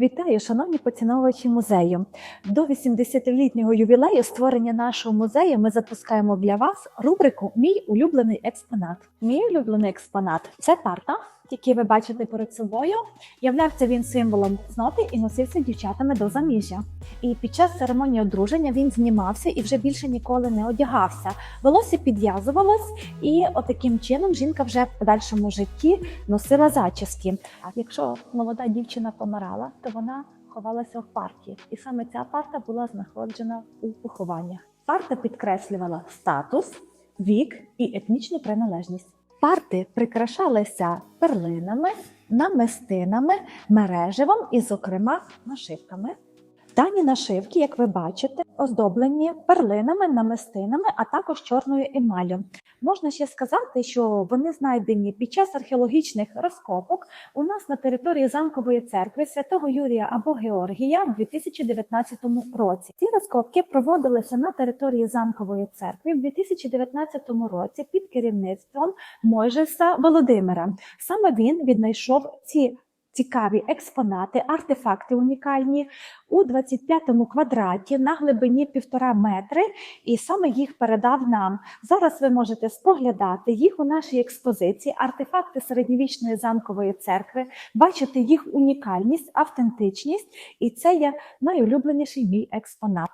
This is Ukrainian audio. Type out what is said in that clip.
Вітаю, шановні поціновувачі музею. До 80-літнього ювілею створення нашого музею ми запускаємо для вас рубрику Мій улюблений експонат. Мій улюблений експонат це тарта, який ви бачите перед собою. Являвся він символом цноти і носився дівчатами до заміжжя. І під час церемонії одруження він знімався і вже більше ніколи не одягався. Волосся підв'язувалось, і отаким чином жінка вже в подальшому житті носила зачіски. А якщо молода дівчина помирала, то вона ховалася в парті, і саме ця парта була знаходжена у похованнях. Парта підкреслювала статус, вік і етнічну приналежність. Парти прикрашалися перлинами, намистинами, мереживом і, зокрема, нашивками. Дані нашивки, як ви бачите, оздоблені перлинами, намистинами, а також чорною емаллю. Можна ще сказати, що вони знайдені під час археологічних розкопок у нас на території замкової церкви святого Юрія або Георгія в 2019 році. Ці розкопки проводилися на території замкової церкви в 2019 році під керівництвом Мойжеса Володимира. Саме він віднайшов ці цікаві експонати, артефакти унікальні у 25-му квадраті на глибині півтора метри, і саме їх передав нам. Зараз ви можете споглядати їх у нашій експозиції, артефакти середньовічної замкової церкви, бачити їх унікальність, автентичність, і це є найулюбленіший мій експонат.